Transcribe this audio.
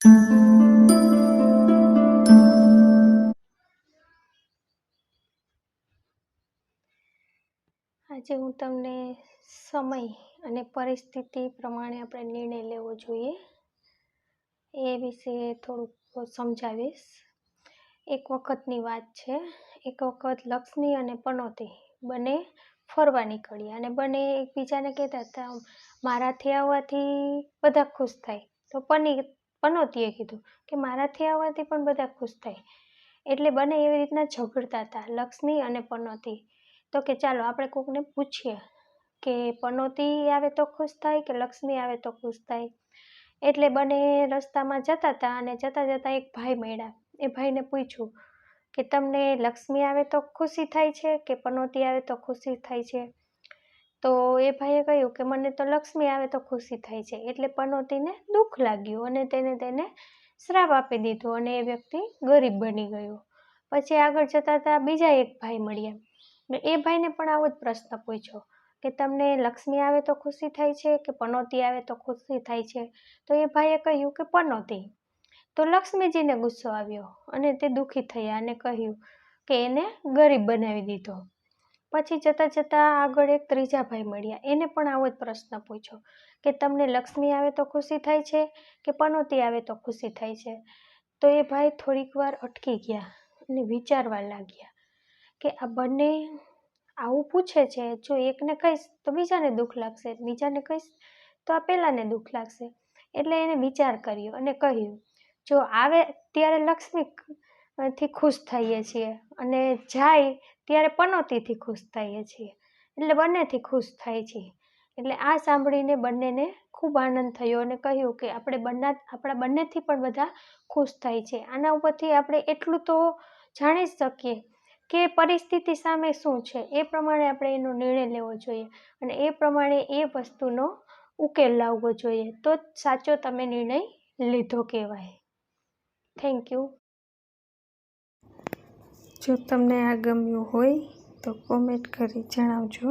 આજે હું તમને સમય અને પરિસ્થિતિ પ્રમાણે આપણે નિર્ણય લેવો જોઈએ. એ વિશે થોડુંક સમજાવીશ. એક વખતની વાત છે. એક વખત લક્ષ્મી અને પનોતી બંને ફરવા નીકળ્યા અને બંને એકબીજાને કહેતા હતા, મારાથી આવવાથી બધા ખુશ થાય. તો પની પનોતીએ કીધું કે મારાથી આવવાથી પણ બધા ખુશ થાય. એટલે બંને એવી રીતના ઝઘડતા હતા. લક્ષ્મી અને પનોતી. તો કે ચાલો, આપણે કોકને પૂછીએ કે પનોતી આવે તો ખુશ થાય કે લક્ષ્મી આવે તો ખુશ થાય? એટલે બંને રસ્તામાં જતા હતા અને જતાં જતાં એક ભાઈ મળ્યા. એ ભાઈને પૂછ્યું કે, તમને લક્ષ્મી આવે તો ખુશી થાય છે કે પનોતી આવે તો ખુશી થાય છે? તો એ ભાઈએ કહ્યું કે મને તો લક્ષ્મી આવે તો ખુશી થાય છે એટલે પનોતીને દુઃખ લાગ્યું અને તેને તેને શ્રાપ આપી દીધો અને એ વ્યક્તિ ગરીબ બની ગયો. પછી આગળ જતાં હતા બીજા એક ભાઈ મળ્યા. એ ભાઈને પણ આવો જ પ્રશ્ન પૂછ્યો કે તમને લક્ષ્મી આવે તો ખુશી થાય છે કે પનોતી આવે તો ખુશી થાય છે? તો એ ભાઈએ કહ્યું કે પનોતી. તો લક્ષ્મીજીને ગુસ્સો આવ્યો અને તે દુઃખી થયા અને કહ્યું કે એને ગરીબ બનાવી દીધો. પછી જતાં જતાં આગળ એક ત્રીજા ભાઈ મળ્યા. એને પણ આવો જ પ્રશ્ન પૂછ્યો કે, તમને લક્ષ્મી આવે તો ખુશી થાય છે કે પનોતી આવે તો ખુશી થાય છે? તો એ ભાઈ થોડીક વાર અટકી ગયા અને વિચારવા લાગ્યા કે, આ બંને આવું પૂછે છે? જો એકને કહીશ તો બીજાને દુઃખ લાગશે, બીજાને કહીશ તો આ પહેલાંને દુઃખ લાગશે. એટલે એને વિચાર કર્યો અને કહ્યું, જો આવે ત્યારે લક્ષ્મી થી ખુશ થઈએ છીએ અને જાય ત્યારે પનોતીથી ખુશ થઈએ છીએ. એટલે બંનેથી ખુશ થાય છે. એટલે આ સાંભળીને બંનેને ખૂબ આનંદ થયો અને કહ્યું કે આપણે બંને આપણા બંનેથી પણ બધા ખુશ થાય છે. આના ઉપરથી આપણે એટલું તો જાણી જ શકીએ કે પરિસ્થિતિ સામે શું છે. એ પ્રમાણે આપણે એનો નિર્ણય લેવો જોઈએ અને એ પ્રમાણે એ વસ્તુનો ઉકેલ લાવવો જોઈએ. તો સાચો તમે નિર્ણય લીધો કહેવાય. Thank you. જો તમને આ ગમ્યું હોય તો કોમેન્ટ કરી જણાવજો.